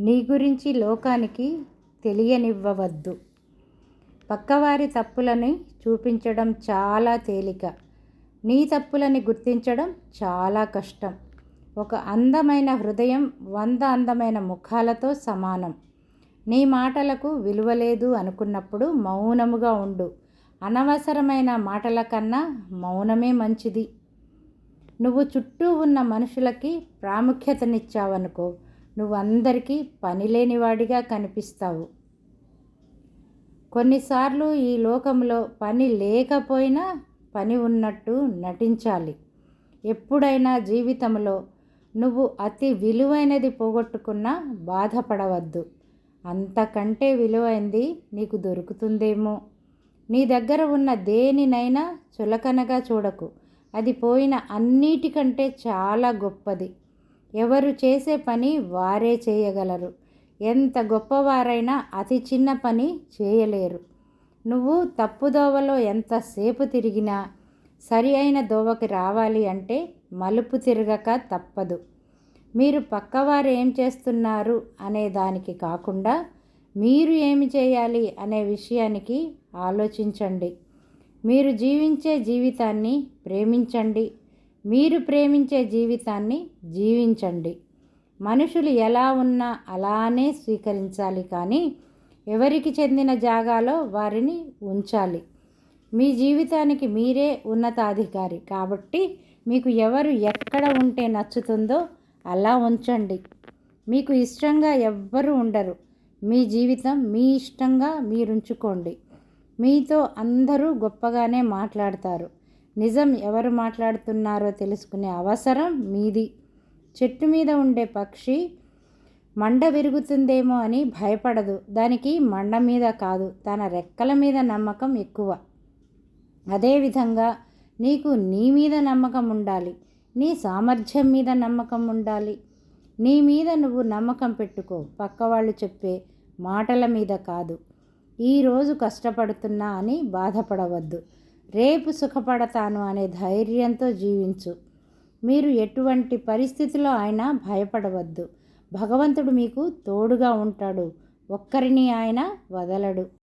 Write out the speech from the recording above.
నీ గురించి లోకానికి తెలియనివ్వవద్దు. పక్కవారి తప్పులని చూపించడం చాలా తేలిక. నీ తప్పులని గుర్తించడం చాలా కష్టం. ఒక అందమైన హృదయం వంద అందమైన ముఖాలతో సమానం. నీ మాటలకు విలువ లేదు అనుకున్నప్పుడు మౌనముగా ఉండు. అనవసరమైన మాటల కన్నా మౌనమే మంచిది. నువ్వు చుట్టూ ఉన్న మనుషులకి ప్రాముఖ్యతనిచ్చావనుకో నువ్వు అందరికీ పని లేనివాడిగా కనిపిస్తావు. కొన్నిసార్లు ఈ లోకంలో పని లేకపోయినా పని ఉన్నట్టు నటించాలి. ఎప్పుడైనా జీవితంలో నువ్వు అతి విలువైనది పోగొట్టుకున్నా బాధపడవద్దు. అంతకంటే విలువైంది నీకు దొరుకుతుందేమో. నీ దగ్గర ఉన్న దేనినైనా చులకనగా చూడకు. అది పోయిన అన్నిటికంటే చాలా గొప్పది. ఎవరు చేసే పని వారే చేయగలరు. ఎంత గొప్పవారైనా అతి చిన్న పని చేయలేరు. నువ్వు తప్పుదోవలో ఎంతసేపు తిరిగినా సరి అయిన దోవకి రావాలి అంటే మలుపు తిరగక తప్పదు. మీరు పక్కవారు ఏం చేస్తున్నారు అనే దానికి కాకుండా మీరు ఏమి చేయాలి అనే విషయానికి ఆలోచించండి. మీరు జీవించే జీవితాన్ని ప్రేమించండి. మీరు ప్రేమించే జీవితాన్ని జీవించండి. మనుషులు ఎలా ఉన్నా అలానే స్వీకరించాలి కానీ ఎవరికి చెందిన జాగాలో వారిని ఉంచాలి. మీ జీవితానికి మీరే ఉన్నతాధికారి కాబట్టి మీకు ఎవరు ఎక్కడ ఉంటే నచ్చుతుందో అలా ఉంచండి. మీకు ఇష్టంగా ఎవ్వరు ఉండరు. మీ జీవితం మీ ఇష్టంగా మీరుంచుకోండి. మీతో అందరూ గొప్పగానే మాట్లాడతారు. నిజం ఎవరు మాట్లాడుతున్నారో తెలుసుకునే అవసరం మీది. చెట్టు మీద ఉండే పక్షి మండ విరుగుతుందేమో అని భయపడదు. దానికి మండ మీద కాదు తన రెక్కల మీద నమ్మకం ఎక్కువ. అదేవిధంగా నీకు నీ మీద నమ్మకం ఉండాలి. నీ సామర్థ్యం మీద నమ్మకం ఉండాలి. నీ మీద నువ్వు నమ్మకం పెట్టుకో. పక్క వాళ్ళు చెప్పే మాటల మీద కాదు. ఈరోజు కష్టపడుతున్నా అని బాధపడవద్దు. రేపు సుఖపడతాను అనే ధైర్యంతో జీవించు. మీరు ఎటువంటి పరిస్థితిలో అయినా భయపడవద్దు. భగవంతుడు మీకు తోడుగా ఉంటాడు. ఒక్కరిని ఆయన వదలడు.